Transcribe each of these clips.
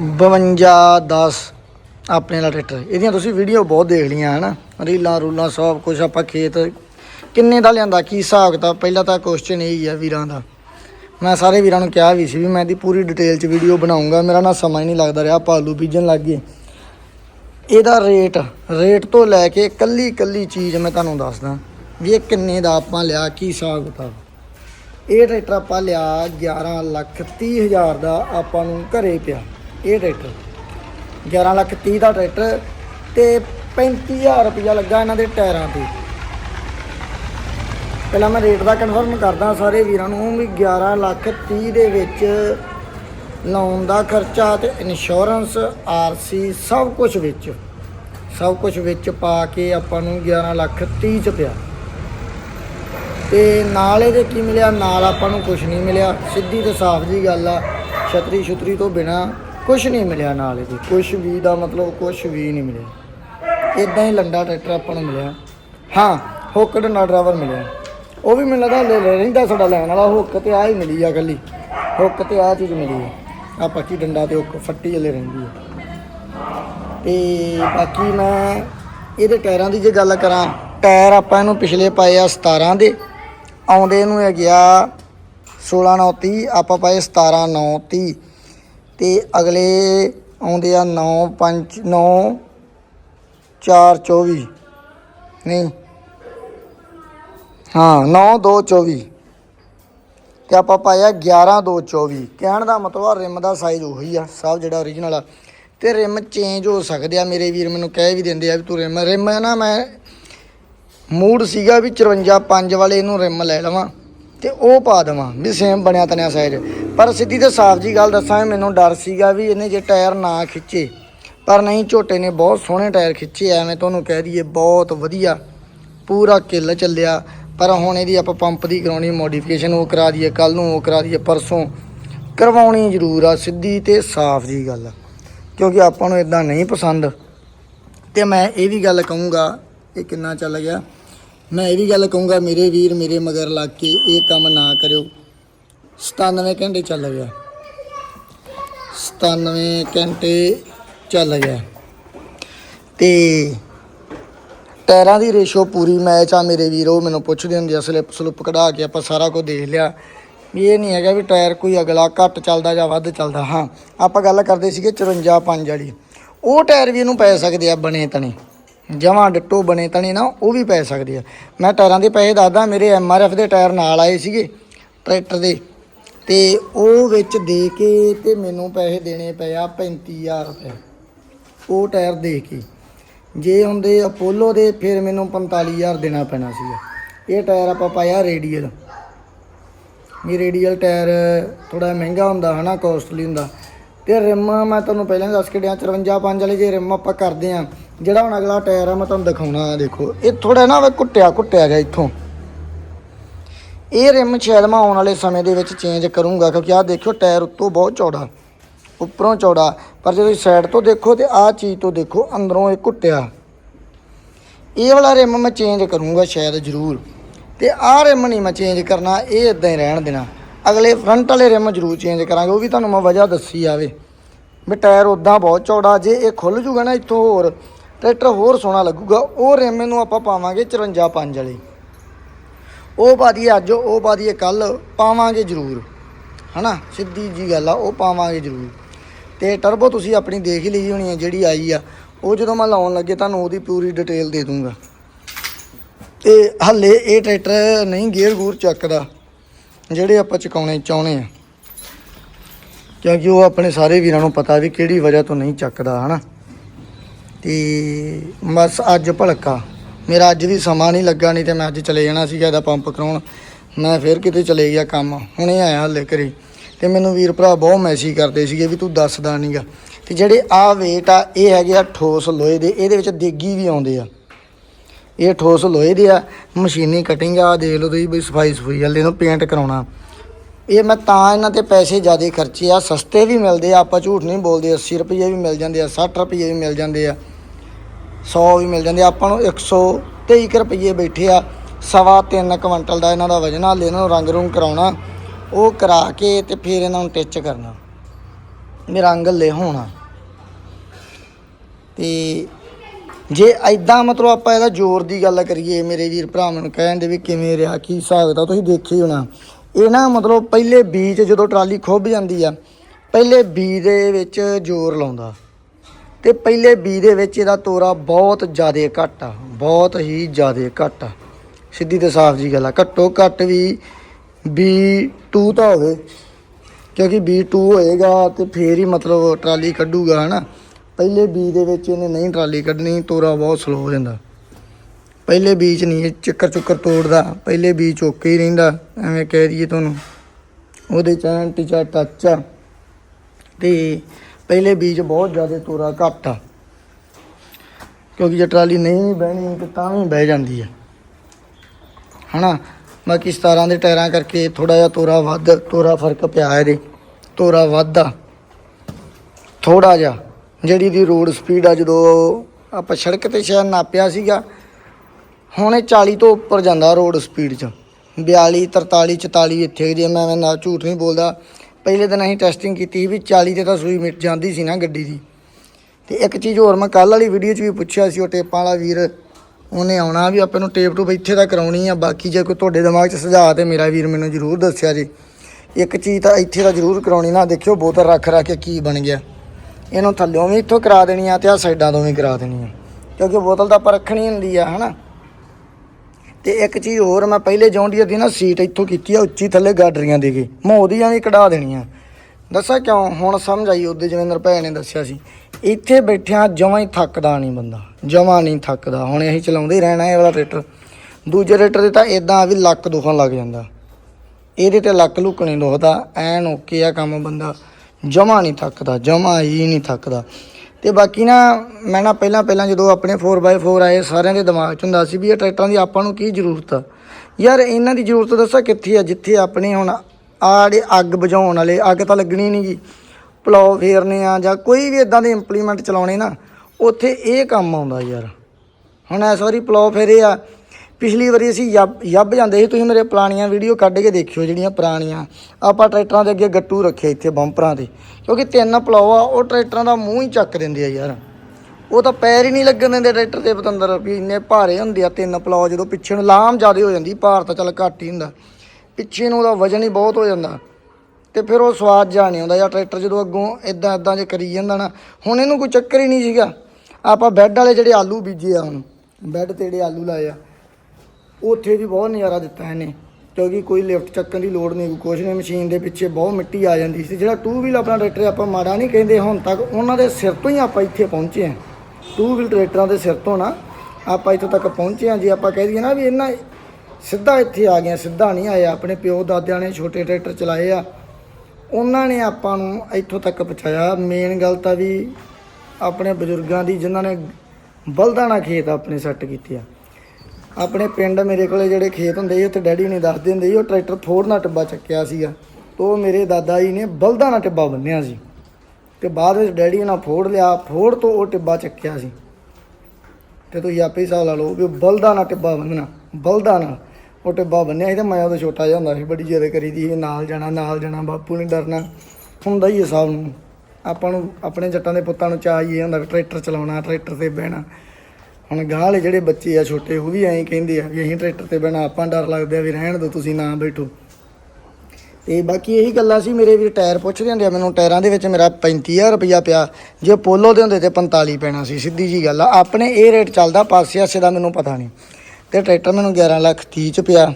52 10 ਆਪਣੇ ਵਾਲਾ ਟਰੈਕਟਰ। ਇਹਦੀਆਂ ਤੁਸੀਂ ਵੀਡੀਓ ਬਹੁਤ ਦੇਖ ਲੀਆਂ ਹਨਾ? ਰੀਲਾਂ ਰੂਲਾਂ ਸਭ ਕੁਝ ਆਪਾਂ ਖੇਤ ਕਿੰਨੇ ਦਾ ਲਿਆਂਦਾ, ਕੀ ਹਿਸਾਬ ਕਿਤਾਬ, ਪਹਿਲਾਂ ਤਾਂ ਕੁਐਸਚਨ ਇਹੀ ਆ ਵੀਰਾਂ ਦਾ। ਮੈਂ ਸਾਰੇ ਵੀਰਾਂ ਨੂੰ ਕਿਹਾ ਵੀ ਸੀ ਵੀ ਮੈਂ ਇਹਦੀ ਪੂਰੀ ਡਿਟੇਲ ਚ ਵੀਡੀਓ ਬਣਾਉਂਗਾ, ਮੇਰਾ ਨਾ ਸਮਾਂ ਹੀ ਨਹੀਂ ਲੱਗਦਾ ਰਿਹਾ, ਭਾਲੂ ਬੀਜਣ ਲੱਗ ਗਏ। ਇਹਦਾ ਰੇਟ ਰੇਟ ਤੋਂ ਲੈ ਕੇ ਕੱਲੀ ਕੱਲੀ ਚੀਜ਼ ਮੈਂ ਤੁਹਾਨੂੰ ਦੱਸਦਾ ਵੀ ਇਹ ਕਿੰਨੇ ਦਾ ਆਪਾਂ ਲਿਆ, ਕੀ ਹਿਸਾਬ ਕਿਤਾਬ। ਇਹ ਟਰੈਕਟਰ ਆਪਾਂ ਲਿਆ 11 ਲੱਖ 30 ਹਜ਼ਾਰ ਦਾ ਆਪਾਂ ਨੂੰ ਘਰੇ ਪਿਆ। ਇਹ ਟਰੈਕਟਰ। 11 ਲੱਖ 30 ਦਾ ਟਰੈਕਟਰ ਤੇ 35000 ਰੁਪਇਆ ਲੱਗਾ ਇਹਨਾਂ ਦੇ ਟਾਇਰਾਂ ਤੇ। ਪਹਿਲਾਂ ਮੈਂ ਰੇਟ ਦਾ ਕਨਫਰਮ ਕਰਦਾ ਸਾਰੇ ਵੀਰਾਂ ਨੂੰ ਵੀ 11 ਲੱਖ 30 ਦੇ ਵਿੱਚ ਲਾਉਣ ਦਾ ਖਰਚਾ ਤੇ ਇੰਸ਼ੋਰੈਂਸ ਆਰਸੀ ਸਭ ਕੁਝ ਵਿੱਚ। ਸਭ ਕੁਝ ਵਿੱਚ ਪਾ ਕੇ ਆਪਾਂ ਨੂੰ 11 ਲੱਖ 30 ਚ ਪਿਆ। ਤੇ ਨਾਲ ਇਹਦੇ ਕੀ ਮਿਲਿਆ? ਨਾਲ ਆਪਾਂ ਨੂੰ ਕੁਝ ਨਹੀਂ ਮਿਲਿਆ। ਸਿੱਧੀ ਤੇ ਸਾਫ਼ ਜੀ ਗੱਲ ਆ। ਛਤਰੀ ਛੁਤਰੀ ਤੋਂ ਬਿਨਾ ਕੁਝ ਨਹੀਂ ਮਿਲਿਆ ਨਾਲ ਇਹਦੇ। ਕੁਝ ਵੀ ਦਾ ਮਤਲਬ ਕੁਝ ਵੀ ਨਹੀਂ ਮਿਲਿਆ। ਇਦਾਂ ਹੀ ਲੰਡਾ ਟਰੈਕਟਰ ਆਪਾਂ ਨੂੰ ਮਿਲਿਆ। ਹਾਂ, ਹੁੱਕਡ ਨਾਲ ਡਰਾਈਵਰ ਮਿਲਿਆ। ਉਹ ਵੀ ਮੈਨੂੰ ਲੱਗਦਾ ਲੈ ਰਹਿੰਦਾ ਸਾਡਾ ਲੈਣ ਵਾਲਾ, ਹੁੱਕ ਤੇ ਆ ਹੀ ਮਿਲੀ ਆ ਗੱਲੀ ਹੁੱਕ ਤੇ ਆ ਚੀਜ਼ ਮਿਲੀ ਆ। ਆ ਪੱਕੀ ਡੰਡਾ ਤੇ ਹੁੱਕ ਫੱਟੀ ਜਲੇ ਰਹਿੰਦੀ ਆ। ਤੇ ਬਾਕੀ ਮੈਂ ਇਹਦੇ ਟਾਇਰਾਂ ਦੀ ਜੇ ਗੱਲ ਕਰਾਂ, ਟਾਇਰ ਆਪਾਂ ਇਹਨੂੰ ਪਿਛਲੇ ਪਾਏ ਆ 17 ਦੇ। ਆਉਂਦੇ ਨੂੰ ਇਹ ਗਿਆ 16 9 30 ਆਪਾਂ ਪਾਏ 17 9 30 ਅਤੇ ਅਗਲੇ ਆਉਂਦੇ ਆ 9 5 9 4 24 ਨਹੀਂ। ਹਾਂ 9 2 24 ਤੇ ਆਪਾਂ ਪਾਇਆ 11 2 24 ਕਹਿਣ ਦਾ ਮਤਲਬ ਆ ਰਿਮ ਦਾ ਸਾਈਜ਼ ਉਹੀ ਆ, ਸਭ ਜਿਹੜਾ origignal ਆ। ਤੇ ਰਿਮ ਚੇਂਜ ਹੋ ਸਕਦੇ ਆ, ਮੇਰੇ ਵੀਰ ਮੈਨੂੰ ਕਹਿ ਵੀ ਦਿੰਦੇ ਆ ਵੀ ਤੂੰ ਰਿਮ ਰਿਮ ਨਾ ਮੈਂ ਮੂਡ ਸੀਗਾ ਵੀ 54 5 ਵਾਲੇ ਇਹਨੂੰ ਰਿਮ ਲੈ ਲਵਾਂ ਤੇ ਉਹ ਪਾ ਦੇਵਾਂ, ਵੀ ਸੇਮ ਬਣਿਆ ਤਨਿਆ ਸਾਈਜ਼ ਪਰ ਸਿੱਧੀ ਤੇ ਸਾਫ਼ ਜੀ ਗੱਲ ਦੱਸਾਂ ਮੈਨੂੰ ਡਰ ਸੀਗਾ ਵੀ ਇਹਨੇ ਜੇ ਟਾਇਰ ਨਾ ਖਿੱਚੇ। ਪਰ ਨਹੀਂ, ਝੋਟੇ ਨੇ ਬਹੁਤ ਸੋਹਣੇ ਟਾਇਰ ਖਿੱਚੇ, ਐਵੇਂ ਤੁਹਾਨੂੰ ਕਹਿ ਦਈਏ ਬਹੁਤ ਵਧੀਆ। ਪੂਰਾ ਕਿੱਲ ਚੱਲਿਆ। ਪਰ ਹੁਣ ਇਹਦੀ ਆਪਾਂ ਪੰਪ ਦੀ ਕਰਾਉਣੀ ਮੋਡੀਫਿਕੇਸ਼ਨ ਉਹ ਕਰਾ ਦਈਏ ਕੱਲ ਨੂੰ ਉਹ ਕਰਾ ਦਈਏ, ਪਰਸੋਂ। ਕਰਵਾਉਣੀ ਜ਼ਰੂਰ ਆ, ਸਿੱਧੀ ਤੇ ਸਾਫ਼ ਜੀ ਗੱਲ। ਕਿਉਂਕਿ ਆਪਾਂ ਨੂੰ ਇਦਾਂ ਨਹੀਂ ਪਸੰਦ। ਤੇ ਮੈਂ ਇਹ ਵੀ ਗੱਲ ਕਹੂੰਗਾ, ਇਹ ਕਿੰਨਾ ਚੱਲ ਗਿਆ। ਮੈਂ ਇਹ ਵੀ ਗੱਲ ਕਹੂੰਗਾ, ਮੇਰੇ ਵੀਰ ਮੇਰੇ ਮਗਰ ਲੱਗ ਕੇ ਇਹ ਕੰਮ ਨਾ ਕਰਿਓ। 97 ਘੰਟੇ ਚੱਲ ਗਿਆ। 97 ਘੰਟੇ ਚੱਲ ਗਿਆ। ਤੇ ਟਾਇਰਾਂ ਦੀ ਰੇਸ਼ੋ ਪੂਰੀ ਮੈਚ ਆ ਮੇਰੇ ਵੀਰੋ, ਮੈਨੂੰ ਪੁੱਛਦੇ ਹੁੰਦੇ ਆ, ਸਲਿੱਪ ਸਲੁੱਪ ਕਢਾ ਕੇ ਆਪਾਂ ਸਾਰਾ ਕੁਝ ਦੇਖ ਲਿਆ। ਵੀ ਇਹ ਨਹੀਂ ਹੈਗਾ ਵੀ ਟਾਇਰ ਕੋਈ ਅਗਲਾ ਘੱਟ ਚੱਲਦਾ ਜਾਂ ਵੱਧ ਚੱਲਦਾ। ਹਾਂ, ਆਪਾਂ ਗੱਲ ਕਰਦੇ ਸੀਗੇ 54 5 ਵਾਲੀ। ਉਹ ਟਾਇਰ ਵੀ ਇਹਨੂੰ ਪੈ ਸਕਦੇ ਆ ਬਣੇ ਤਣੇ। ਜਮਾਂ ਡਿੱਟੋ ਬਣੇ ਤਣੇ ਨਾ, ਉਹ ਵੀ ਪੈ ਸਕਦੇ ਆ। ਮੈਂ ਟਾਇਰਾਂ ਦੇ ਪੈਸੇ ਦੱਸਦਾ, ਮੇਰੇ ਐਮਆਰਐਫ ਦੇ ਟਾਇਰ ਨਾਲ ਆਏ ਸੀਗੇ, ਟਰੈਕਟਰ ਦੇ। ਤੇ ਉਹ ਵਿੱਚ ਦੇ ਕੇ ਤੇ ਮੈਨੂੰ ਪੈਸੇ ਦੇਣੇ ਪਏ ਆ 35000 ਰੁਪਏ। ਉਹ ਟਾਇਰ ਦੇ ਕੇ। ਜੇ ਹੁੰਦੇ ਅਪੋਲੋ ਦੇ, ਫਿਰ ਮੈਨੂੰ 45000 ਦੇਣਾ ਪੈਣਾ ਸੀ ਇਹ ਟਾਇਰ ਆਪਾਂ ਪਾਇਆ ਰੇਡੀਅਲ। ਇਹ ਰੇਡੀਅਲ ਟਾਇਰ ਥੋੜਾ ਮਹਿੰਗਾ ਹੁੰਦਾ, ਹਨਾ ਕੋਸਟਲੀ ਹੁੰਦਾ। ਤੇ ਰਿਮ ਮੈਂ ਤੁਹਾਨੂੰ ਪਹਿਲਾਂ ਹੀ ਦੱਸ ਕੇ ਡਿਆ 54 5 ਵਾਲੇ ਜੇ ਰਿਮ ਆਪਾਂ ਕਰਦੇ ਆ, ਜਿਹੜਾ ਹੁਣ ਅਗਲਾ ਟਾਇਰ ਆ, ਮੈਂ ਤੁਹਾਨੂੰ ਦਿਖਾਉਣਾ, ਦੇਖੋ। ਇਹ ਥੋੜਾ ਨਾ ਵੇ ਕੁੱਟਿਆ ਕੁੱਟਿਆ ਗਿਆ ਇੱਥੋਂ। ਇਹ ਰਿਮ ਸ਼ਾਇਦ ਮੈਂ ਆਉਣ ਵਾਲੇ ਸਮੇਂ ਦੇ ਵਿੱਚ ਚੇਂਜ ਕਰੂੰਗਾ, ਕਿਉਂਕਿ ਆਹ ਦੇਖਿਓ ਟਾਇਰ ਉੱਤੋਂ ਬਹੁਤ ਚੌੜਾ, ਉੱਪਰੋਂ ਚੌੜਾ, ਪਰ ਜੇ ਤੁਸੀਂ ਸਾਈਡ ਤੋਂ ਦੇਖੋ ਤੇ ਆਹ ਚੀਜ਼ ਤੋਂ ਦੇਖੋ ਅੰਦਰੋਂ ਇਹ ਘੁੱਟਿਆ। ਇਹ ਵਾਲਾ ਰਿਮ ਮੈਂ ਚੇਂਜ ਕਰੂੰਗਾ ਸ਼ਾਇਦ ਜ਼ਰੂਰ। ਤੇ ਆਹ ਰਿਮ ਨਹੀਂ ਮੈਂ ਚੇਂਜ ਕਰਨਾ, ਇਹ ਇਦਾਂ ਹੀ ਰਹਿਣ ਦੇਣਾ। ਅਗਲੇ ਫਰੰਟ ਵਾਲੇ ਰਿਮ ਜ਼ਰੂਰ ਚੇਂਜ ਕਰਾਂਗੇ, ਉਹ ਵੀ ਤੁਹਾਨੂੰ ਮੈਂ ਵਜ੍ਹਾ ਦੱਸੀ ਆਵੇ ਵੀ ਟਾਇਰ ਉਦਾਂ ਬਹੁਤ ਚੌੜਾ, ਜੇ ਇਹ ਖੁੱਲ ਜੂਗਾ ਨਾ ਇੱਥੋਂ ਹੋਰ, ਟਰੈਕਟਰ ਹੋਰ ਸੋਹਣਾ ਲੱਗੂਗਾ, ਉਹ ਰਿਮ ਨੂੰ ਆਪਾਂ ਪਾਵਾਂਗੇ 54 5 ਵਾਲੀ। ਉਹ ਪਾ ਦਈਏ ਅੱਜ, ਉਹ ਪਾ ਦਈਏ ਕੱਲ ਪਾਵਾਂਗੇ ਜ਼ਰੂਰ। ਹਨਾ? ਸਿੱਧੀ ਜੀ ਗੱਲ ਆ, ਉਹ ਪਾਵਾਂਗੇ ਜ਼ਰੂਰ। ਤੇ ਟਰਬੋ ਤੁਸੀਂ ਆਪਣੀ ਦੇਖ ਹੀ ਲਈ ਹੋਣੀ ਹੈ ਜਿਹੜੀ ਆਈ ਆ। ਉਹ ਜਦੋਂ ਮੈਂ ਲਾਉਣ ਲੱਗੇ, ਤੁਹਾਨੂੰ ਉਹਦੀ ਪੂਰੀ ਡਿਟੇਲ ਦੇ ਦੂੰਗਾ। ਤੇ ਹੱਲੇ ਇਹ ਟਰੈਕਟਰ ਨਹੀਂ ਗੇਅਰ ਗੂਰ ਚੱਕਦਾ, ਜਿਹੜੇ ਆਪਾਂ ਚੁਕਾਉਣੇ ਚਾਹੁੰਦੇ ਆ। ਕਿਉਂਕਿ ਉਹ ਆਪਣੇ ਸਾਰੇ ਵੀਰਾਂ ਨੂੰ ਪਤਾ ਵੀ ਕਿਹੜੀ ਵਜ੍ਹਾ ਤੋਂ ਨਹੀਂ ਚੱਕਦਾ, ਹਨਾ? ਤੇ ਬਸ ਅੱਜ ਭਲਕਾ। ਮੇਰਾ ਅੱਜ ਵੀ ਸਮਾਂ ਨਹੀਂ ਲੱਗਾ, ਨਹੀਂ ਤੇ ਮੈਂ ਅੱਜ ਚਲੇ ਜਾਣਾ ਸੀਗਾ ਇਹਦਾ ਪੰਪ ਕਰਾਉਣ। ਮੈਂ ਫਿਰ ਕਿਤੇ ਚਲੇ ਗਿਆ ਕੰਮ। ਹੁਣੇ ਆਇਆ ਹੱਲੇ ਘਰੇ। ਤੇ ਮੈਨੂੰ ਵੀਰ ਭਰਾ ਬਹੁਤ ਮੈਸੇਜ ਕਰਦੇ ਸੀਗੇ ਵੀ ਤੂੰ ਦੱਸਦਾ ਨਹੀਂਗਾ ਤੇ ਜਿਹੜੇ ਆ ਵੇਟ ਆ, ਇਹ ਹੈਗੇ ਆ ਠੋਸ ਲੋਹੇ ਦੇ। ਇਹਦੇ ਵਿੱਚ ਦੇਗੀ ਵੀ ਆਉਂਦੇ ਆ। ਇਹ ਠੋਸ ਲੋਹੇ ਦੇ ਆ। ਮਸ਼ੀਨੀ ਕਟਿੰਗ ਆ ਦੇਖ ਲਓ ਤੁਸੀਂ ਵੀ ਸਫ਼ਾਈ ਸਫੂਈ ਵਾਲੇ ਨੂੰ ਪੇਂਟ ਕਰਾਉਣਾ। ਇਹ ਮੈਂ ਤਾਂ ਇਹਨਾਂ ਤੇ ਪੈਸੇ ਜ਼ਿਆਦਾ ਖਰਚੇ ਆ। ਸਸਤੇ ਵੀ ਮਿਲਦੇ ਆ, ਆਪਾਂ ਝੂਠ ਨਹੀਂ ਬੋਲਦੇ। 80 ਰੁਪਏ ਵੀ ਮਿਲ ਜਾਂਦੇ ਆ 60 ਰੁਪਏ ਵੀ ਮਿਲ ਜਾਂਦੇ ਆ। 100 ਵੀ ਮਿਲ ਜਾਂਦੇ ਆਪਾਂ ਨੂੰ 123 ਕੁ ਰੁਪਏ ਬੈਠੇ ਆ। ਸਵਾ ਤਿੰਨ ਕੁਇੰਟਲ ਦਾ ਇਹਨਾਂ ਦਾ ਵਜਨ ਆ। ਇਹਨਾਂ ਨੂੰ ਰੰਗ ਰੂੰਗ ਕਰਾਉਣਾ। ਉਹ ਕਰਾ ਕੇ ਤੇ ਫਿਰ ਇਹਨਾਂ ਨੂੰ ਟਿਚ ਕਰਨਾ। ਰੰਗ ਅੰਗਲ ਹੋਣਾ। ਤੇ ਜੇ ਐਦਾਂ ਮਤਲਬ ਆਪਾਂ ਇਹਦਾ ਜ਼ੋਰ ਦੀ ਗੱਲ ਕਰੀਏ, ਮੇਰੇ ਵੀਰ ਭਰਾ ਮੈਨੂੰ ਕਹਿੰਦੇ ਵੀ ਕਿਵੇਂ ਰਿਹਾ, ਕੀ ਹਿਸਾਬ ਦਾ ਤੁਸੀਂ ਦੇਖੀ ਹੋਣਾ। ਇਹ ਨਾ ਮਤਲਬ ਪਹਿਲੇ ਬੀ 'ਚ ਜਦੋਂ ਟਰਾਲੀ ਖੁੱਭ ਜਾਂਦੀ ਆ, ਪਹਿਲੇ ਬੀ ਦੇ ਵਿੱਚ ਜ਼ੋਰ ਲਾਉਂਦਾ। ਤੇ ਪਹਿਲੇ ਬੀ ਦੇ ਵਿੱਚ ਇਹਦਾ ਤੋਰਾ ਬਹੁਤ ਜ਼ਿਆਦਾ ਘੱਟ ਆ, ਬਹੁਤ ਹੀ ਜ਼ਿਆਦਾ ਘੱਟ ਆ। ਸਿੱਧੀ ਤੇ ਸਾਫ਼ ਜੀ ਗੱਲ ਆ, ਘੱਟੋ ਘੱਟ ਵੀ B2 ਤਾਂ ਹੋਵੇ, ਕਿਉਂਕਿ B2 ਹੋਏਗਾ ਤੇ ਫੇਰ ਹੀ ਮਤਲਬ ਟਰਾਲੀ ਕੱਢੂਗਾ, ਹਨਾ। ਪਹਿਲੇ ਬੀ ਦੇ ਵਿੱਚ ਇਹਨੇ ਨਹੀਂ ਟਰਾਲੀ ਕੱਢਣੀ, ਤੋਰਾ ਬਹੁਤ ਸਲੋ ਹੋ ਜਾਂਦਾ। ਪਹਿਲੇ ਬੀ ਚ ਨਹੀਂ, ਇਹ ਚੱਕਰ ਚੁੱਕਰ ਤੋੜਦਾ, ਪਹਿਲੇ ਬੀ ਚੁੱਕ ਓਕੇ ਹੀ ਰਹਿੰਦਾ, ਐਵੇਂ ਕਹਿ ਦਈਏ ਤੁਹਾਨੂੰ। ਉਹਦੇ ਚ ਐਂਟੀ ਚਾ ਟੱਚ ਆ। ਤੇ ਪਹਿਲੇ ਬੀਜ ਬਹੁਤ ਜ਼ਿਆਦਾ ਤੋਰਾ ਘੱਟ ਆ। ਕਿਉਂਕਿ ਜੇ ਟਰਾਲੀ ਨਹੀਂ ਵੀ ਬਹਿਣੀ ਤੇ ਤਾਂ ਵੀ ਬਹਿ ਜਾਂਦੀ ਹੈ ਹਨਾ? ਬਾਕੀ 17 ਦੇ ਟਾਇਰਾਂ ਕਰਕੇ ਥੋੜਾ ਜਿਹਾ ਤੋਰਾ ਵੱਧ, ਤੋਰਾ ਫ਼ਰਕ ਪਿਆ ਇਹਦੇ। ਤੋਰਾ ਵੱਧ ਆ। ਥੋੜਾ ਜਿਹਾ। ਜਿਹੜੀ ਦੀ ਰੋਡ ਸਪੀਡ ਆ, ਜਦੋਂ ਆਪਾਂ ਸੜਕ ਤੇ ਸ਼ਾਇਦ ਨਾਪਿਆ ਸੀਗਾ, ਹੁਣ ਇਹ 40 ਤੋਂ ਉੱਪਰ ਜਾਂਦਾ ਰੋਡ ਸਪੀਡ 'ਚ। 42 43 44 ਇੱਥੇ ਜੇ ਮੈਂ ਨਾ ਝੂਠ ਨਹੀਂ ਬੋਲਦਾ। ਪਹਿਲੇ ਦਿਨ ਅਸੀਂ ਟੈਸਟਿੰਗ ਕੀਤੀ ਸੀ ਵੀ 40 ਤੇ ਤਾਂ ਸੂਈ ਮਿਟ ਜਾਂਦੀ ਸੀ ਨਾ ਗੱਡੀ ਦੀ। ਤੇ ਇੱਕ ਚੀਜ਼ ਹੋਰ ਮੈਂ ਕੱਲ ਵਾਲੀ ਵੀਡੀਓ 'ਚ ਵੀ ਪੁੱਛਿਆ ਸੀ, ਉਹ ਟੇਪਾਂ ਵਾਲਾ ਵੀਰ, ਉਹਨੇ ਆਉਣਾ ਵੀ ਆਪਾਂ ਨੂੰ ਟੇਪ ਟੂਪ ਇੱਥੇ ਤਾਂ ਕਰਾਉਣੀ ਆ, ਬਾਕੀ ਜੇ ਕੋਈ ਤੁਹਾਡੇ ਦਿਮਾਗ 'ਚ ਸੁਝਾਅ ਤੇ ਮੇਰਾ ਵੀਰ ਮੈਨੂੰ ਜ਼ਰੂਰ ਦੱਸਿਆ ਜੀ। ਇੱਕ ਚੀਜ਼ ਤਾਂ ਇੱਥੇ ਤਾਂ ਜ਼ਰੂਰ ਕਰਾਉਣੀ ਨਾ, ਦੇਖਿਓ ਬੋਤਲ ਰੱਖ ਰੱਖ ਕੇ ਕੀ ਬਣ ਗਿਆ। ਇਹਨੂੰ ਥੱਲਿਓਂ ਵੀ ਇੱਥੋਂ ਕਰਾ ਦੇਣੀ ਆ ਤੇ ਆ ਸਾਈਡਾਂ ਤੋਂ ਵੀ ਕਰਾ ਦੇਣੀ ਆ। ਕਿਉਂਕਿ ਬੋਤਲ ਤਾਂ ਆਪਾਂ ਰੱਖਣੀ ਹੁੰਦੀ ਆ, ਹਨਾ? ਤੇ ਇੱਕ ਚੀਜ਼ ਹੋਰ ਮੈਂ ਪਹਿਲੇ ਜੌਂਡੀਅਰ ਦੀ ਨਾ ਸੀਟ ਇੱਥੋਂ ਕੀਤੀ ਆ, ਉੱਚੀ ਥੱਲੇ ਗਾਡਰੀਆਂ ਦੇ ਕੇ। ਮੈਂ ਉਹਦੀਆਂ ਵੀ ਕਢਾ ਦੇਣੀਆਂ। ਦੱਸਾਂ ਕਿਉਂ? ਹੁਣ ਸਮਝ ਆਈ ਉਹਦੇ ਜਿਵੇਂ ਨਿਰਭੈ ਨੇ ਦੱਸਿਆ ਸੀ। ਇੱਥੇ ਬੈਠਿਆਂ ਜਮਾਂ ਹੀ ਥੱਕਦਾ ਨਹੀਂ ਬੰਦਾ। ਜਮਾਂ ਨਹੀਂ ਥੱਕਦਾ। ਹੁਣ ਅਸੀਂ ਚਲਾਉਂਦੇ ਹੀ ਰਹਿਣਾ ਇਹ ਵਾਲਾ ਟਰੈਕਟਰ। ਦੂਜੇ ਟਰੈਕਟਰ ਦੇ ਤਾਂ ਇਦਾਂ ਵੀ ਲੱਕ ਦੁਖਣ ਲੱਗ ਜਾਂਦਾ। ਇਹਦੇ ਤੇ ਲੱਕ ਲੁੱਕ ਨਹੀਂ ਦੁਖਦਾ। ਐਨ ਓਕੇ ਆ ਕੰਮ ਬੰਦਾ। ਜਮਾਂ ਨਹੀਂ ਥੱਕਦਾ। ਜਮਾਂ ਹੀ ਨਹੀਂ ਥੱਕਦਾ। ਤੇ ਬਾਕੀ ਨਾ, ਮੈਂ ਨਾ ਪਹਿਲਾਂ ਪਹਿਲਾਂ ਜਦੋਂ ਆਪਣੇ 4x4 ਆਏ, ਸਾਰਿਆਂ ਦੇ ਦਿਮਾਗ 'ਚ ਹੁੰਦਾ ਸੀ ਵੀ ਇਹ ਟਰੈਕਟਰਾਂ ਦੀ ਆਪਾਂ ਨੂੰ ਕੀ ਜ਼ਰੂਰਤ ਆ। ਯਾਰ ਇਹਨਾਂ ਦੀ ਜ਼ਰੂਰਤ ਦੱਸਾਂ ਕਿੱਥੇ ਆ, ਜਿੱਥੇ ਆਪਣੇ ਹੁਣ ਆੜੇ ਅੱਗ ਬੁਝਾਉਣ ਵਾਲੇ, ਅੱਗ ਤਾਂ ਲੱਗਣੀ ਨਹੀਂ ਗੀ। ਪਲਾਉ ਫੇਰਨੇ ਆ ਜਾਂ ਕੋਈ ਵੀ ਇਦਾਂ ਦੇ ਇੰਪਲੀਮੈਂਟ ਚਲਾਉਣੇ ਨਾ, ਉੱਥੇ ਇਹ ਕੰਮ ਆਉਂਦਾ ਯਾਰ। ਹੁਣ ਇਸ ਵਾਰੀ ਪਲਾਉ ਫੇਰੇ ਆ ਪਿਛਲੀ ਵਾਰੀ ਅਸੀਂ ਯੱਬ ਜਾਂਦੇ ਸੀ, ਤੁਸੀਂ ਮੇਰੇ ਪੁਰਾਣੀਆਂ ਵੀਡੀਓ ਕੱਢ ਕੇ ਦੇਖਿਓ ਜਿਹੜੀਆਂ ਪੁਰਾਣੀਆਂ। ਆਪਾਂ ਟਰੈਕਟਰਾਂ ਦੇ ਅੱਗੇ ਗੱਟੂ ਰੱਖੇ ਇੱਥੇ ਬੰਪਰਾਂ ਤੇ। ਕਿਉਂਕਿ ਤਿੰਨ ਪਲਾਉ ਆ, ਉਹ ਟਰੈਕਟਰਾਂ ਦਾ ਮੂੰਹ ਹੀ ਚੱਕ ਦਿੰਦੇ ਆ ਯਾਰ। ਉਹ ਤਾਂ ਪੈਰ ਹੀ ਨਹੀਂ ਲੱਗਣ ਦਿੰਦੇ ਟਰੈਕਟਰ ਦੇ ਪਤੰਦਰ, ਵੀ ਇੰਨੇ ਭਾਰੇ ਹੁੰਦੇ ਆ ਤਿੰਨ ਪਲਾਉ ਜਦੋਂ ਪਿੱਛੇ ਨੂੰ ਲਾਮ ਜ਼ਿਆਦਾ ਹੋ ਜਾਂਦੀ, ਭਾਰ ਤਾਂ ਚੱਲ ਘੱਟ ਹੀ ਹੁੰਦਾ। ਪਿੱਛੇ ਨੂੰ ਉਹਦਾ ਵਜਨ ਹੀ ਬਹੁਤ ਹੋ ਜਾਂਦਾ। ਤੇ ਫਿਰ ਉਹ ਸਵਾਦ ਜਾ ਨਹੀਂ ਆਉਂਦਾ, ਜਾਂ ਟਰੈਕਟਰ ਜਦੋਂ ਅੱਗੋਂ ਇਦਾਂ ਇਦਾਂ ਜੇ ਕਰੀ ਜਾਂਦਾ ਨਾ, ਹੁਣ ਇਹਨੂੰ ਕੋਈ ਚੱਕਰ ਹੀ ਨਹੀਂ ਸੀਗਾ। ਆਪਾਂ ਬੈੱਡ ਵਾਲੇ ਜਿਹੜੇ ਆਲੂ ਬੀਜੇ ਆ ਹੁਣ, ਬੈੱਡ ਤੇ ਜਿਹੜੇ ਆਲੂ ਲਾਏ ਆ ਉੱਥੇ ਵੀ ਬਹੁਤ ਨਜ਼ਾਰਾ ਦਿੱਤਾ ਇਹਨੇ, ਕਿਉਂਕਿ ਕੋਈ ਲਿਫਟ ਚੱਕਣ ਦੀ ਲੋੜ ਨਹੀਂ ਕੁਛ ਨਹੀਂ, ਮਸ਼ੀਨ ਦੇ ਪਿੱਛੇ ਬਹੁਤ ਮਿੱਟੀ ਆ ਜਾਂਦੀ ਸੀ। ਜਿਹੜਾ ਟੂ ਵੀਲ ਆਪਣਾ ਟਰੈਕਟਰ ਆਪਾਂ ਮਾੜਾ ਨਹੀਂ ਕਹਿੰਦੇ ਹੁਣ ਤੱਕ, ਉਹਨਾਂ ਦੇ ਸਿਰ ਤੋਂ ਹੀ ਆਪਾਂ ਇੱਥੇ ਪਹੁੰਚੇ ਹਾਂ। ਟੂ ਵੀਲ ਟਰੈਕਟਰਾਂ ਦੇ ਸਿਰ ਤੋਂ ਨਾ ਆਪਾਂ ਇੱਥੋਂ ਤੱਕ ਪਹੁੰਚੇ ਹਾਂ। ਜੇ ਆਪਾਂ ਕਹਿ ਦਈਏ ਨਾ ਵੀ ਇਹਨਾਂ ਸਿੱਧਾ ਇੱਥੇ ਆ ਗਿਆ, ਸਿੱਧਾ ਨਹੀਂ ਆਇਆ, ਆਪਣੇ ਪਿਓ ਦਾਦਿਆਂ ਨੇ ਛੋਟੇ ਟਰੈਕਟਰ ਚਲਾਏ ਆ, ਉਹਨਾਂ ਨੇ ਆਪਾਂ ਨੂੰ ਇੱਥੋਂ ਤੱਕ ਪਹੁੰਚਾਇਆ। ਮੇਨ ਗੱਲ ਤਾਂ ਵੀ ਆਪਣੇ ਬਜ਼ੁਰਗਾਂ ਦੀ ਜਿਨ੍ਹਾਂ ਨੇ ਬਲਦਾਂ ਨਾਲ ਖੇਤ ਆਪਣੇ ਸੈੱਟ ਕੀਤੇ ਆ। ਆਪਣੇ ਪਿੰਡ ਮੇਰੇ ਕੋਲੇ ਜਿਹੜੇ ਖੇਤ ਹੁੰਦੇ ਸੀ, ਉੱਥੇ ਡੈਡੀ ਨੇ ਦੱਸਦੇ ਹੁੰਦੇ ਸੀ, ਉਹ ਟਰੈਕਟਰ ਫੋੜ ਨਾਲ ਟਿੱਬਾ ਚੱਕਿਆ ਸੀਗਾ। ਉਹ ਮੇਰੇ ਦਾਦਾ ਜੀ ਨੇ ਬਲਦਾਂ ਨਾਲ ਟਿੱਬਾ ਬੰਨਿਆ ਸੀ। ਤੇ ਬਾਅਦ ਵਿੱਚ ਡੈਡੀ ਨਾਲ ਫੋੜ ਲਿਆ, ਫੋੜ ਤੋਂ ਉਹ ਟਿੱਬਾ ਚੱਕਿਆ ਸੀ। ਤੇ ਤੁਸੀਂ ਆਪੇ ਹਿਸਾਬ ਲਾ ਲਓ ਵੀ ਉਹ ਬਲਦਾਂ ਨਾਲ ਟਿੱਬਾ ਬੰਨਣਾ, ਬਲਦਾਂ ਨਾਲ ਉਹ ਟਿੱਬਾ ਬੰਨਿਆ ਸੀ ਤੇ ਮੈਂ ਉਹਦਾ ਛੋਟਾ ਜਿਹਾ ਹੁੰਦਾ ਸੀ, ਬੜੀ ਜ਼ਿਆਦਾ ਕਰੀਦੀ ਸੀ, ਨਾਲ ਜਾਣਾ ਨਾਲ ਜਾਣਾ, ਬਾਪੂ ਨੇ ਡਰਨਾ, ਹੁੰਦਾ ਹੀ ਹੈ ਸਭ ਨੂੰ। ਆਪਾਂ ਨੂੰ ਆਪਣੇ ਜੱਟਾਂ ਦੇ ਪੁੱਤਾਂ ਨੂੰ ਚਾਅ ਹੀ ਇਹ ਹੁੰਦਾ ਵੀ ਟਰੈਕਟਰ ਚਲਾਉਣਾ, ਟਰੈਕਟਰ ਤੇ ਬਹਿਣਾ। ਹੁਣ ਗਾਂਹ ਜਿਹੜੇ ਬੱਚੇ ਆ ਛੋਟੇ, ਉਹ ਵੀ ਐਂ ਕਹਿੰਦੇ ਆ ਵੀ ਅਸੀਂ ਟਰੈਕਟਰ ਤੇ ਬਹਿਣਾ, ਆਪਾਂ ਡਰ ਲੱਗਦਾ ਵੀ ਰਹਿਣ ਦਿਓ ਤੁਸੀਂ ਨਾ ਬੈਠੋ। ਤੇ ਬਾਕੀ ਇਹੀ ਗੱਲਾਂ ਸੀ, ਮੇਰੇ ਵੀ ਟਾਇਰ ਪੁੱਛਦੇ ਹੁੰਦੇ ਆ, ਮੈਨੂੰ ਟਾਇਰਾਂ ਦੇ ਵਿੱਚ ਮੇਰਾ 35000 ਰੁਪਇਆ ਪਿਆ, ਜੇ ਪੋਲੋ ਦੇ ਹੁੰਦੇ ਤੇ 45 ਪੈਣਾ ਸੀ, ਸਿੱਧੀ ਜੀ ਗੱਲ ਆ। ਆਪਣੇ ਇਹ ਰੇਟ ਚੱਲਦਾ, ਪਾਸੇ ਆਸੇ ਦਾ ਮੈਨੂੰ ਪਤਾ ਨਹੀਂ। ਤੇ ਟਰੈਕਟਰ ਮੈਨੂੰ 11 ਲੱਖ 30 ਚ ਪਿਆ।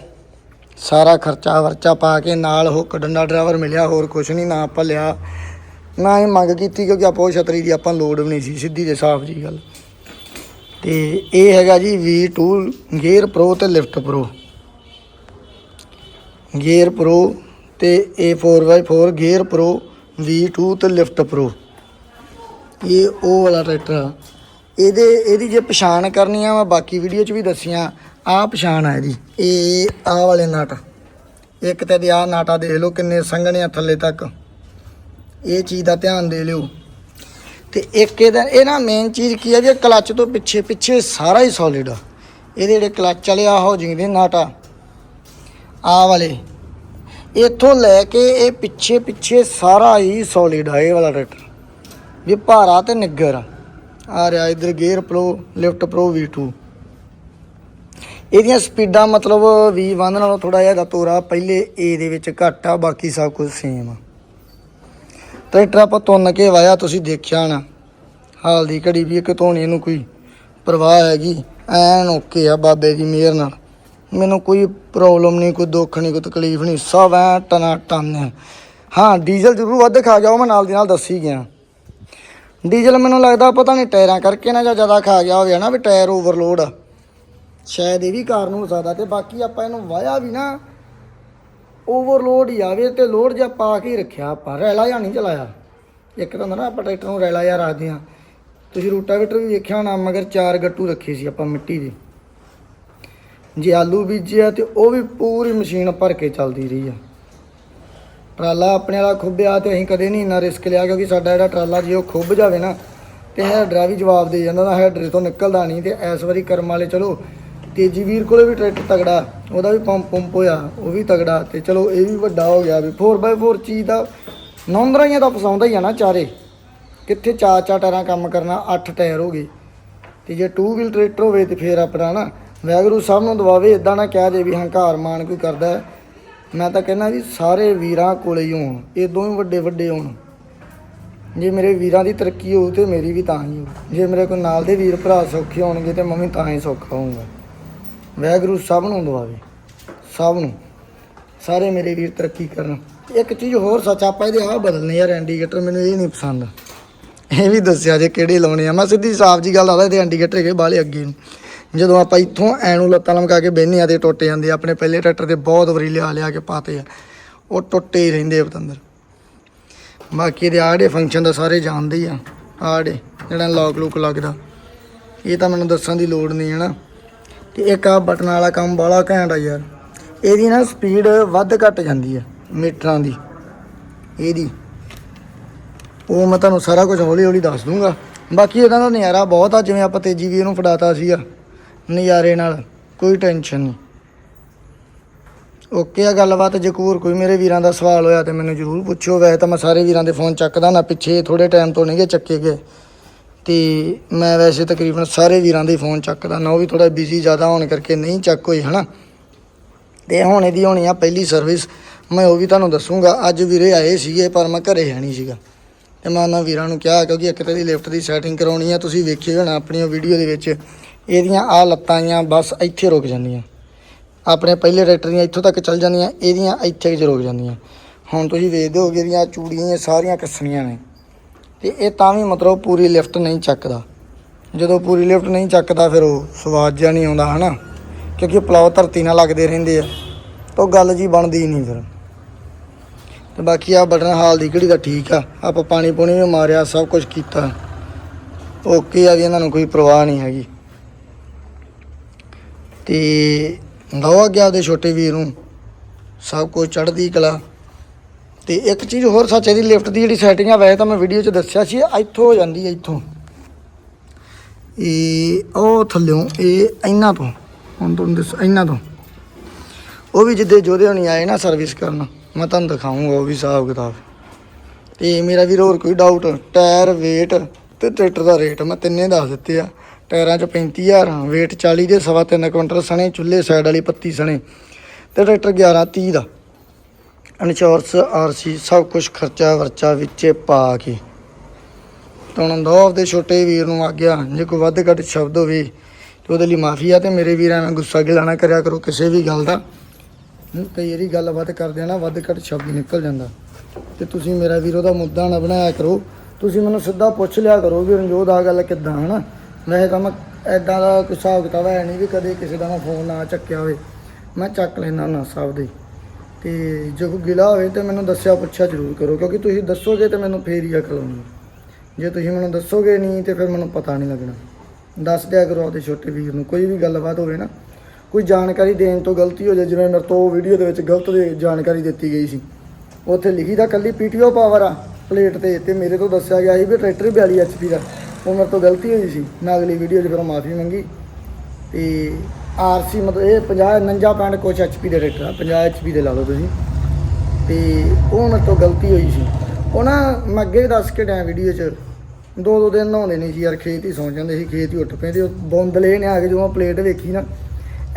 ਸਾਰਾ ਖਰਚਾ ਵਰਚਾ ਪਾ ਕੇ ਨਾਲ ਹੁੱਕ ਡੰਡਾ ਡਰਾਈਵਰ ਮਿਲਿਆ, ਹੋਰ ਕੁਛ ਨਹੀਂ, ਨਾ ਆਪਾਂ ਲਿਆ ਨਾ ਇਹ ਮੰਗ ਕੀਤੀ, ਕਿਉਂਕਿ ਆਪੋ ਛਤਰੀ ਦੀ ਆਪਾਂ ਲੋੜ ਵੀ ਨਹੀਂ ਸੀ, ਸਿੱਧੀ ਤੇ ਸਾਫ਼ ਜੀ ਗੱਲ। ਤੇ ਇਹ ਹੈਗਾ ਜੀ V2 ਗੇਅਰ ਪ੍ਰੋ ਤੇ ਲਿਫਟ ਪ੍ਰੋ। ਗੇਅਰ ਪ੍ਰੋ ਤੇ A4x4 ਗੇਅਰ ਪ੍ਰੋ V2 ਤੇ ਲਿਫਟ ਪ੍ਰੋ। ਇਹ ਉਹ ਵਾਲਾ ਟਰੈਕਟਰ ਆ। ਇਹਦੇ, ਇਹਦੀ ਜੇ ਪਛਾਣ ਕਰਨੀ ਆ, ਮੈਂ ਬਾਕੀ ਵੀਡੀਓ 'ਚ ਵੀ ਦੱਸੀਆਂ। ਆਹ ਪਛਾਣ ਆ ਇਹਦੀ। ਇਹ ਆਹ ਵਾਲੇ ਨਟ। ਇੱਕ ਤੇ ਦੇ ਆਹ ਨਾਟਾ ਦੇਖ ਲਓ ਕਿੰਨੇ ਸੰਘਣੇ ਆ ਥੱਲੇ ਤੱਕ। ਇਹ ਚੀਜ਼ ਦਾ ਧਿਆਨ ਦੇ ਲਿਓ। ਤੇ ਇੱਕ ਇਹਦਾ, ਇਹ ਨਾ ਮੇਨ ਚੀਜ਼ ਕੀ ਹੈ ਜੇ ਕਲੱਚ ਤੋਂ ਪਿੱਛੇ ਪਿੱਛੇ ਸਾਰਾ ਹੀ ਸੋਲਿਡ ਆ। ਇਹਦੇ ਜਿਹੜੇ ਕਲੱਚ ਵਾਲੇ ਆ ਹਾਊਜਿੰਗ ਦੇ ਨਟ। ਆ ਵਾਲੇ। ਇੱਥੋਂ ਲੈ ਕੇ ਇਹ ਪਿੱਛੇ ਪਿੱਛੇ ਸਾਰਾ ਹੀ ਸੋਲਿਡ ਆ, ਇਹ ਵਾਲਾ ਟਰੈਕਟਰ ਵੀ ਭਾਰਾ ਤੇ ਨਿੱਗਰ ਆ। ਰਿਹਾ ਇਧਰ gear pro lift pro V2 ਇਹਦੀਆਂ ਸਪੀਡਾਂ ਮਤਲਬ V1 ਨਾਲੋਂ ਥੋੜਾ ਜਿਹਾ ਦਾ ਤੋਰਾ, ਪਹਿਲੇ A ਦੇ ਵਿੱਚ ਘੱਟ ਆ, ਬਾਕੀ ਸਭ ਕੁਝ ਸੇਮ ਆ। ਟਰੈਕਟਰ ਆਪਾਂ ਤੁੰਨ ਕੇ ਵਾਇਆ, ਤੁਸੀਂ ਦੇਖਿਆ ਨਾ ਹਾਲ ਦੀ ਘੜੀ ਵੀ ਇੱਕ ਧੋਣੀ, ਇਹਨੂੰ ਕੋਈ ਪਰਵਾਹ ਹੈਗੀ। ਐਨ ਓਕੇ ਆ ਬਾਬੇ ਦੀ ਮਿਹਰ ਨਾਲ। ਮੈਨੂੰ ਕੋਈ ਪ੍ਰੋਬਲਮ ਨਹੀਂ, ਕੋਈ ਦੁੱਖ ਨਹੀਂ, ਕੋਈ ਤਕਲੀਫ ਨਹੀਂ, ਸਭ ਐ ਟਨਾ ਟਨ ਹੈ ਹਾਂ, ਡੀਜ਼ਲ ਜ਼ਰੂਰ ਵੱਧ ਖਾ ਗਿਆ, ਉਹ ਮੈਂ ਨਾਲ ਦੀ ਨਾਲ ਦੱਸੀ ਗਿਆ। ਡੀਜ਼ਲ ਮੈਨੂੰ ਲੱਗਦਾ ਪਤਾ ਨਹੀਂ ਟਾਇਰਾਂ ਕਰਕੇ ਨਾ ਜਾਂ ਜ਼ਿਆਦਾ ਖਾ ਗਿਆ ਹੋਵੇ ਨਾ ਵੀ ਟਾਇਰ ਓਵਰਲੋਡ ਸ਼ਾਇਦ ਇਹ ਵੀ ਕਾਰਨ ਹੋ ਸਕਦਾ ਤੇ ਬਾਕੀ ਆਪਾਂ ਇਹਨੂੰ ਵਾਇਆ ਵੀ ਨਾ ਓਵਰਲੋਡ ਹੀ ਆਵੇ ਤੇ ਲੋਡ ਜਿਹਾ ਪਾ ਕੇ ਹੀ ਰੱਖਿਆ ਆਪਾਂ। ਰੈਲਾ ਜਾਂ ਨਹੀਂ ਚਲਾਇਆ। ਇੱਕ ਤਾਂ ਹੁੰਦਾ ਨਾ ਆਪਾਂ ਟਰੈਕਟਰ ਨੂੰ ਰੈਲਾ ਜਾਂ ਰੱਖਦੇ ਆ ਤੁਸੀਂ ਰੂਟਾਵੇਟਰ ਵੀ ਵੇਖਿਆ ਹੋਣਾ, ਮਗਰ ਚਾਰ ਗੱਟੂ ਰੱਖੇ ਸੀ ਆਪਾਂ ਮਿੱਟੀ ਦੇ। ਜੇ ਆਲੂ ਬੀਜਿਆ ਤੇ ਉਹ ਵੀ ਪੂਰੀ ਮਸ਼ੀਨ ਭਰ ਕੇ ਚੱਲਦੀ ਰਹੀ ਆ। ਟਰਾਲਾ ਆਪਣੇ ਵਾਲਾ ਖੁੱਬਿਆ ਤੇ ਅਸੀਂ ਕਦੇ ਨਹੀਂ ਇੰਨਾ ਰਿਸਕ ਲਿਆ, ਕਿਉਂਕਿ ਸਾਡਾ ਜਿਹੜਾ ਟਰਾਲਾ ਜੇ ਉਹ ਖੁੱਬ ਜਾਵੇ ਨਾ ਤੇ ਹੈਡਰਾ ਵੀ ਜਵਾਬ ਦੇ ਜਾਂਦਾ ਦਾ ਹੈਡਰੇ ਤੋਂ ਨਿਕਲਦਾ ਨਹੀਂ ਤੇ ਇਸ ਵਾਰੀ ਕਰਮ ਵਾਲੇ ਚਲੋ ਤੇਜੀ ਵੀਰ ਕੋਲੇ ਵੀ ਟਰੈਕਟਰ ਤਗੜਾ ਉਹਦਾ ਵੀ ਪੰਪ ਪੰਪ ਹੋਇਆ, ਉਹ ਵੀ ਤਗੜਾ ਤੇ ਚਲੋ ਇਹ ਵੀ ਵੱਡਾ ਹੋ ਗਿਆ ਵੀ 4x4 ਚੀਜ਼ ਦਾ ਨੌਂਦਰਾਈਆਂ ਦਾ ਫਸਾਉਂਦਾ ਹੀ ਆ ਨਾ ਚਾਰੇ। ਕਿੱਥੇ ਚਾਰ ਚਾਰ ਟਾਇਰਾਂ ਕੰਮ ਕਰਨਾ 8 ਟਾਇਰ ਹੋ ਗਏ। ਤੇ ਜੇ 2 ਵੀਲ ਟਰੈਕਟਰ ਹੋਵੇ ਤੇ ਫੇਰ ਆਪਣਾ ਨਾ ਵੈਗਰੂ ਸਭ ਨੂੰ ਦਵਾਵੇ ਇਦਾਂ ਨਾ ਕਹਿ ਦੇ ਵੀ ਹੰਕਾਰ ਮਾਨ ਕੋਈ ਕਰਦਾ ਮੈਂ ਤਾਂ ਕਹਿੰਦਾ ਵੀ ਸਾਰੇ ਵੀਰਾਂ ਕੋਲੇ ਹੀ ਹੋਣ, ਇਹ ਦੋਵੇਂ ਵੱਡੇ ਵੱਡੇ ਹੋਣ। ਜੇ ਮੇਰੇ ਵੀਰਾਂ ਦੀ ਤਰੱਕੀ ਹੋਊ ਤੇ ਮੇਰੀ ਵੀ ਤਾਂ ਹੀ ਹੋਊ। ਜੇ ਮੇਰੇ ਕੋਲ ਨਾਲ ਦੇ ਵੀਰ ਭਰਾ ਸੌਖੇ ਹੋਣਗੇ ਤੇ ਮੈਂ ਵੀ ਤਾਂ ਹੀ ਸੌਖਾ ਹੋਊਗਾ। ਵਾਹਿਗੁਰੂ ਸਭ ਨੂੰ ਦਵਾਵੇ, ਸਭ ਨੂੰ। ਸਾਰੇ ਮੇਰੇ ਵੀਰ ਤਰੱਕੀ ਕਰਨ। ਇੱਕ ਚੀਜ਼ ਹੋਰ ਸੱਚ, ਆਪਾਂ ਇਹਦੇ ਆਹ ਬਦਲਨੇ ਯਾਰ ਇੰਡੀਕੇਟਰ ਮੈਨੂੰ ਇਹ ਨਹੀਂ ਪਸੰਦ। ਇਹ ਵੀ ਦੱਸਿਆ ਜੇ ਕਿਹੜੇ ਲਾਉਣੇ ਆ। ਮੈਂ ਸਿੱਧੀ ਸਾਫ਼ ਜੀ ਗੱਲ ਆਦਾ ਇਹਦੇ ਇੰਡੀਕੇਟਰ ਹੈਗੇ ਬਾਲੇ ਅੱਗੇ ਨੂੰ। ਜਦੋਂ ਆਪਾਂ ਇੱਥੋਂ ਐਨੂੰ ਲੱਤਾਂ ਲਮਕਾ ਕੇ ਬਹਿੰਦੇ ਆ ਤੇ ਟੁੱਟ ਜਾਂਦੇ ਆਪਣੇ ਪਹਿਲੇ ਟਰੈਕਟਰ ਤੇ ਬਹੁਤ ਵਾਰੀ ਲਿਆ ਲਿਆ ਕੇ ਪਾਤੇ ਆ। ਉਹ ਟੁੱਟੇ ਹੀ ਰਹਿੰਦੇ ਆ ਪਤੰਦਰ। ਬਾਕੀ ਦੇ ਆੜੇ ਫੰਕਸ਼ਨ ਦਾ ਸਾਰੇ ਜਾਣਦੇ ਹੀ ਆ। ਆੜੇ ਜਿਹੜਾ ਲੌਕ ਲੂਕ ਲੱਗਦਾ। ਇਹ ਤਾਂ ਮੈਨੂੰ ਦੱਸਣ ਦੀ ਲੋੜ ਨਹੀਂ ਹੈ ਨਾ। ਤੇ ਇੱਕ ਆ ਬਟਨ ਵਾਲਾ ਕੰਮ ਬਾਲਾ ਘੈਂਟ ਆ ਯਾਰ। ਇਹਦੀ ਨਾ ਸਪੀਡ ਵੱਧ ਘੱਟ ਜਾਂਦੀ ਆ ਮੀਟਰਾਂ ਦੀ। ਇਹਦੀ। ਉਹ ਮੈਂ ਤੁਹਾਨੂੰ ਸਾਰਾ ਕੁਝ ਹੌਲੀ ਹੌਲੀ ਦੱਸ ਦੂੰਗਾ। ਬਾਕੀ ਇਹਦਾ ਦਾ ਨਜ਼ਾਰਾ ਬਹੁਤ ਆ, ਜਿਵੇਂ ਆਪਾਂ ਤੇਜੀ ਵੀ ਇਹਨੂੰ ਫੜਾਤਾ ਸੀਗਾ, ਨਜ਼ਾਰੇ ਨਾਲ। ਕੋਈ ਟੈਨਸ਼ਨ ਨਹੀਂ। ਓਕੇ ਆ ਗੱਲਬਾਤ, ਜੇ ਕੋਈ ਕੋਈ ਮੇਰੇ ਵੀਰਾਂ ਦਾ ਸਵਾਲ ਹੋਇਆ ਤੇ ਮੈਨੂੰ ਜ਼ਰੂਰ ਪੁੱਛਿਓ। ਵੈਸੇ ਤਾਂ ਮੈਂ ਸਾਰੇ ਵੀਰਾਂ ਦੇ ਫੋਨ ਚੱਕਦਾ ਨਾ, ਪਿੱਛੇ ਥੋੜੇ ਟਾਈਮ ਤੋਂ ਨਹੀਂਗੇ ਚੱਕੇ ਗਏ। ਤੇ ਮੈਂ ਵੈਸੇ ਤਕਰੀਬਨ ਸਾਰੇ ਵੀਰਾਂ ਦੇ ਫੋਨ ਚੱਕਦਾ ਨਾ, ਉਹ ਵੀ ਥੋੜਾ ਬਿਜ਼ੀ ਜ਼ਿਆਦਾ ਹੋਣ ਕਰਕੇ ਨਹੀਂ ਚੱਕ ਹੋਏ, ਹਨਾ? ਤੇ ਹੁਣ ਇਹਦੀ ਹੋਣੀ ਆ ਪਹਿਲੀ ਸਰਵਿਸ ਮੈਂ ਉਹ ਵੀ ਤੁਹਾਨੂੰ ਦੱਸੂਗਾ, ਅੱਜ ਵੀਰੇ ਆਏ ਸੀਗੇ, ਪਰ ਮੈਂ ਘਰੇ ਹੈ ਨਹੀਂ ਸੀਗਾ। ਤੇ ਮੈਂ ਉਹਨਾਂ ਵੀਰਾਂ ਨੂੰ ਕਿਹਾ, ਕਿਉਂਕਿ ਇੱਕ ਤੇ ਦੀ ਲਿਫਟ ਦੀ ਸੈਟਿੰਗ ਕਰਾਉਣੀ ਆ, ਤੁਸੀਂ ਵੇਖਿਓ ਹੋਣਾ ਆਪਣੀ ਵੀਡੀਓ ਦੇ ਵਿੱਚ। ਇਹਦੀਆਂ ਆ ਲੱਤਾਂ ਆਈਆਂ, ਬਸ ਇੱਥੇ ਰੁਕ ਜਾਂਦੀਆਂ। ਆਪਣੇ ਪਹਿਲੇ ਟਰੈਕਟਰ ਦੀਆਂ ਇੱਥੋਂ ਤੱਕ ਚੱਲ ਜਾਂਦੀਆਂ, ਇਹਦੀਆਂ ਇੱਥੇ 'ਚ ਰੁਕ ਜਾਂਦੀਆਂ। ਹੁਣ ਤੁਸੀਂ ਵੇਖਦੇ ਹੋਗੇ ਇਹਦੀਆਂ ਚੂੜੀਆਂ ਇਹ ਸਾਰੀਆਂ ਕੱਸਣੀਆਂ ਨੇ। ਤੇ ਇਹ ਤਾਂ ਵੀ ਮਤਲਬ ਪੂਰੀ ਲਿਫਟ ਨਹੀਂ ਚੱਕਦਾ। ਜਦੋਂ ਪੂਰੀ ਲਿਫਟ ਨਹੀਂ ਚੱਕਦਾ, ਫਿਰ ਉਹ ਸਵਾਦ ਜਿਹਾ ਨਹੀਂ ਆਉਂਦਾ, ਹਨਾ? ਕਿਉਂਕਿ ਪਲਾਉ ਧਰਤੀ ਨਾਲ ਲੱਗਦੇ ਰਹਿੰਦੇ ਆ। ਤਾਂ ਉਹ ਗੱਲ ਜੀ ਬਣਦੀ ਨਹੀਂ ਫਿਰ। ਤੇ ਬਾਕੀ ਆ ਬਟਨ ਹਾਲ ਦੀ ਘੜੀ ਦਾ ਠੀਕ ਆ। ਆਪਾਂ ਪਾਣੀ ਪੂਣੀ ਵੀ ਮਾਰਿਆ, ਸਭ ਕੁਝ ਕੀਤਾ। ਓਕੇ ਆ ਵੀ ਇਹਨਾਂ ਨੂੰ ਕੋਈ ਪਰਵਾਹ ਨਹੀਂ ਹੈਗੀ। ਤੇ ਗਵਾ ਗਿਆ ਉਹਦੇ ਛੋਟੇ ਵੀਰ ਨੂੰ। ਸਭ ਕੁਝ ਚੜ੍ਹਦੀ ਕਲਾ। ਤੇ ਇੱਕ ਚੀਜ਼ ਹੋਰ ਸੱਚ, ਇਹਦੀ ਲਿਫਟ ਦੀ ਜਿਹੜੀ ਸੈਟਿੰਗ ਆ, ਵੈਸੇ ਤਾਂ ਮੈਂ ਵੀਡੀਓ 'ਚ ਦੱਸਿਆ ਸੀ ਇੱਥੋਂ ਹੋ ਜਾਂਦੀ ਹੈ ਇੱਥੋਂ। ਇਹ ਉਹ ਥੱਲਿਓਂ, ਇਹ ਇਹਨਾਂ ਤੋਂ, ਹੁਣ ਤੁਹਾਨੂੰ ਦੱਸ ਇਹਨਾਂ ਤੋਂ। ਉਹ ਵੀ ਜਿੱਦੇ ਜੋਦੇ ਹੋਣੀ ਆਏ ਨਾ ਸਰਵਿਸ ਕਰਨ, ਮੈਂ ਤੁਹਾਨੂੰ ਦਿਖਾਉਂਗਾ ਉਹ ਵੀ ਹਿਸਾਬ ਕਿਤਾਬ। ਤੇ ਮੇਰਾ ਵੀਰ, ਹੋਰ ਕੋਈ ਡਾਊਟ ਟਾਇਰ, weight ਤੇ ਟਰੈਕਟਰ ਦਾ ਰੇਟ ਮੈਂ ਤਿੰਨੇ ਦੱਸ ਦਿੱਤੇ ਆ। ਟਾਇਰਾਂ 'ਚ 35000 weight 40 ਦੇ, ਸਵਾ ਤਿੰਨ ਕੁਇੰਟਲ ਸਣੇ, ਚੁੱਲ੍ਹੇ ਸਾਈਡ ਵਾਲੀ ਪੱਤੀ ਸਣੇ। ਤੇ ਟਰੈਕਟਰ 1130 ਦਾ। ਇੰਸ਼ੋਰੈਂਸ ਆਰਸੀ, ਸਭ ਕੁਝ ਖਰਚਾ ਵਰਚਾ ਵਿੱਚ ਪਾ ਕੇ। ਤਾਂ ਹੁਣ ਦੋ ਦੇ ਛੋਟੇ ਵੀਰ ਨੂੰ ਆਗਿਆ। ਜੇ ਕੋਈ ਵੱਧ ਘੱਟ ਸ਼ਬਦ ਹੋਵੇ ਤੇ ਉਹਦੇ ਲਈ ਮਾਫੀ ਆ ਤੇ ਮੇਰੇ ਵੀਰਾਂ ਨਾਲ ਗੁੱਸਾ ਗਿਲਾਣਾ ਕਰਿਆ ਕਰੋ, ਕਿਸੇ ਵੀ ਗੱਲ ਦਾ। ਕਈ ਵਾਰੀ ਗੱਲਬਾਤ ਕਰਦੇ ਆ ਨਾ, ਵੱਧ ਘੱਟ ਸ਼ਬਦ ਨਿਕਲ ਜਾਂਦਾ। ਤੇ ਤੁਸੀਂ ਮੇਰਾ ਵੀਰ ਉਹਦਾ ਮੁੱਦਾ ਨਾ ਬਣਾਇਆ ਕਰੋ। ਤੁਸੀਂ ਮੈਨੂੰ ਸਿੱਧਾ ਪੁੱਛ ਲਿਆ ਕਰੋ ਵੀ ਰਣਜੋਤ ਆ ਗੱਲ ਕਿੱਦਾਂ, ਹਨਾ? ਵੈਸੇ ਤਾਂ ਮੈਂ ਐਦਾਂ ਦਾ ਕੋਈ ਹਿਸਾਬ ਕਿਤਾਬ ਹੈ ਨਹੀਂ ਵੀ ਕਦੇ ਕਿਸੇ ਦਾ ਮੈਂ ਫੋਨ ਨਾ ਚੱਕਿਆ ਹੋਵੇ। ਮੈਂ ਚੱਕ ਲੈਣਾ ਨਾ ਸਭ ਦੇ। ਤੇ ਜੇ ਕੋਈ ਗਿਲਾ ਹੋਵੇ ਤੇ ਮੈਨੂੰ ਦੱਸਿਆ, ਪੁੱਛਿਆ ਜ਼ਰੂਰ ਕਰੋ, ਕਿਉਂਕਿ ਤੁਸੀਂ ਦੱਸੋਗੇ ਤੇ ਮੈਨੂੰ ਫੇਰ ਹੀ ਅਕਲ ਆਉਣੀ ਜੇ ਤੁਸੀਂ ਮੈਨੂੰ ਦੱਸੋਗੇ ਨਹੀਂ ਤੇ ਫਿਰ ਮੈਨੂੰ ਪਤਾ ਨਹੀਂ ਲੱਗਣਾ। ਦੱਸ ਦਿਆ ਕਰੋ ਆਪਦੇ ਛੋਟੇ ਵੀਰ ਨੂੰ, ਕੋਈ ਵੀ ਗੱਲਬਾਤ ਹੋਵੇ ਨਾ, ਕੋਈ ਜਾਣਕਾਰੀ ਦੇਣ ਤੋਂ ਗਲਤੀ ਹੋ ਜਾਏ, ਜਿਵੇਂ ਮੇਰੇ ਤੋਂ ਵੀਡੀਓ ਦੇ ਵਿੱਚ ਗਲਤ ਦੇ ਜਾਣਕਾਰੀ ਦਿੱਤੀ ਗਈ ਸੀ। ਉੱਥੇ ਲਿਖੀ ਦਾ ਕੱਲੀ ਪੀਟੀਓ ਪਾਵਰ ਆ ਪਲੇਟ ਤੇ ਤੇ ਮੇਰੇ ਤੋਂ ਦੱਸਿਆ ਗਿਆ ਸੀ ਵੀ ਟਰੈਕਟਰ 42 ਐਚਪੀ ਦਾ, ਉਹ ਮੇਰੇ ਤੋਂ ਗਲਤੀ ਹੋਈ ਸੀ। ਮੈਂ ਅਗਲੀ ਵੀਡੀਓ 'ਚ ਫਿਰ ਮਾਫੀ ਮੰਗੀ, ਤੇ ਆਰਸੀ ਮਤਲਬ ਇਹ 50 49 ਪੈਂਟ ਕੁਛ ਐਚਪੀ ਦੇ ਟਰੈਕਟਰ ਆ 50 ਐਚਪੀ ਦੇ ਲਾ ਲਓ ਤੁਸੀਂ। ਤੇ ਉਹ ਮੇਰੇ ਤੋਂ ਗਲਤੀ ਹੋਈ ਸੀ। ਉਹ ਨਾ ਮੈਂ ਅੱਗੇ ਵੀ ਦੱਸ ਕੇ ਡਿਆ ਵੀਡੀਓ 'ਚ ਦੋ ਦੋ ਦਿਨ ਨਹਾਉਂਦੇ ਨਹੀਂ ਸੀ ਯਾਰ ਖੇਤ ਹੀ ਸੌਂ ਜਾਂਦੇ ਸੀ ਖੇਤ ਹੀ ਉੱਠ ਪੈਂਦੇ ਉਹ ਬੌਂਦਲੇ ਨੇ ਆ ਕੇ ਜਦੋਂ ਪਲੇਟ ਵੇਖੀ ਨਾ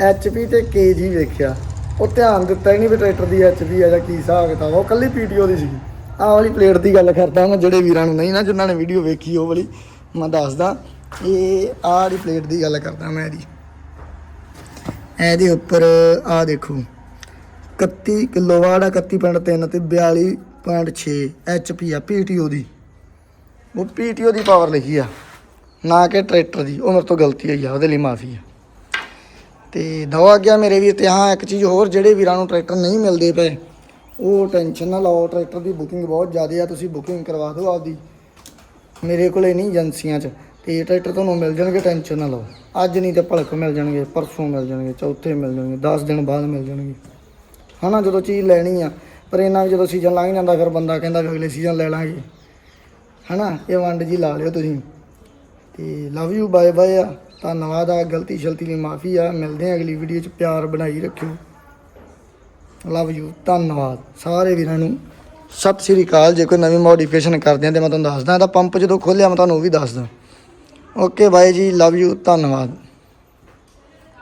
ਐਚਪੀ ਤੇ ਕੇਜੀ ਵੇਖਿਆ। ਉਹ ਧਿਆਨ ਦਿੱਤਾ ਹੀ ਨਹੀਂ ਵੀ ਟਰੈਕਟਰ ਦੀ ਐਚਪੀ ਆ ਜਾਂ ਕੀ ਹਿਸਾਬ ਕਿਤਾਬ ਆ, ਉਹ ਕੱਲੀ ਪੀਟੀਓ ਦੀ ਸੀ ਆਹ ਵਾਲੀ ਪਲੇਟ ਦੀ ਗੱਲ ਕਰਦਾ ਮੈਂ ਜਿਹੜੇ ਵੀਰਾਂ ਨੂੰ ਨਹੀਂ ਨਾ ਜਿਨ੍ਹਾਂ ਨੇ ਵੀਡੀਓ ਵੇਖੀ ਉਹ ਵਾਲੀ ਮੈਂ ਦੱਸਦਾ। ਇਹ ਆਹ ਵਾਲੀ ਪਲੇਟ ਦੀ ਗੱਲ ਕਰਦਾ ਮੈਂ ਇਹਦੀ। ਇਹਦੇ ਉੱਪਰ ਆਹ ਦੇਖੋ। 31 ਕਿਲੋਵਾਟ ਆ 31.3 ਤੇ 42.6 ਐਚਪੀ ਆ ਪੀਟੀਓ ਦੀ। ਉਹ ਪੀਟੀਓ ਦੀ ਪਾਵਰ ਲਿਖੀ ਆ, ਨਾ ਕਿ ਟਰੈਕਟਰ ਦੀ। ਉਹ ਮੇਰੇ ਤੋਂ ਗਲਤੀ ਹੋਈ ਆ, ਉਹਦੇ ਲਈ ਮਾਫੀ ਆ। ਤੇ ਦੋ ਗਿਆ ਮੇਰੇ ਵੀਰ ਤੇ ਹਾਂ, ਇੱਕ ਚੀਜ਼ ਹੋਰ, ਜਿਹੜੇ ਵੀਰਾਂ ਨੂੰ ਟਰੈਕਟਰ ਨਹੀਂ ਮਿਲਦੇ ਪਏ, ਉਹ ਟੈਨਸ਼ਨ ਨਾ ਲਓ, ਟਰੈਕਟਰ ਦੀ ਬੁਕਿੰਗ ਬਹੁਤ ਜ਼ਿਆਦਾ ਆ, ਤੁਸੀਂ ਬੁਕਿੰਗ ਕਰਵਾ ਦਿਓ ਆਪਦੀ। ਮੇਰੇ ਕੋਲੇ ਨਹੀਂ ਏਜੰਸੀਆਂ 'ਚ। ਇਹ ਟਰੈਕਟਰ ਤੁਹਾਨੂੰ ਮਿਲ ਜਾਣਗੇ, ਟੈਨਸ਼ਨ ਨਾ ਲਓ। ਅੱਜ ਨਹੀਂ ਤੇ ਭਲਕ ਮਿਲ ਜਾਣਗੇ, ਪਰਸੋਂ ਮਿਲ ਜਾਣਗੇ, ਚੌਥੇ ਮਿਲ ਜਾਣਗੇ 10 ਦਿਨ ਬਾਅਦ ਮਿਲ ਜਾਣਗੇ। ਹਨਾ, ਜਦੋਂ ਚੀਜ਼ ਲੈਣੀ ਆ, ਪਰ ਇਹਨਾਂ ਵੀ ਜਦੋਂ ਸੀਜ਼ਨ ਲੰਘ ਜਾਂਦਾ, ਫਿਰ ਬੰਦਾ ਕਹਿੰਦਾ ਵੀ ਅਗਲੇ ਸੀਜ਼ਨ ਲੈ ਲਾਂਗੇ। ਹਨਾ, ਇਹ ਵੰਡ ਜੀ ਲਾ ਲਿਓ ਤੁਸੀਂ। ਤੇ ਲਵ ਯੂ ਬਾਏ ਬਾਏ ਆ। ਧੰਨਵਾਦ ਆ, ਗਲਤੀ ਸ਼ਲਤੀ ਲਈ ਮਾਫੀ ਆ। ਮਿਲਦੇ ਆ ਅਗਲੀ ਵੀਡੀਓ ਚ, ਪਿਆਰ ਬਣਾਈ ਰੱਖਿਓ। ਲਵ ਯੂ ਧੰਨਵਾਦ। ਸਾਰੇ ਵੀਰਾਂ ਨੂੰ ਸਤਿ ਸ੍ਰੀ ਅਕਾਲ। ਜੇ ਕੋਈ ਨਵੀਂ ਮੋਡੀਫਿਕੇਸ਼ਨ ਕਰਦੇ ਆ ਤੇ ਮੈਂ ਤੁਹਾਨੂੰ ਦੱਸਦਾ ਇਹਦਾ ਪੰਪ ਜਦੋਂ ਖੋਲਿਆ, ਮੈਂ ਤੁਹਾਨੂੰ ਉਹ ਵੀ ਦੱਸਦਾ। ਓਕੇ ਬਾਏ ਜੀ ਲਵ ਯੂ ਧੰਨਵਾਦ।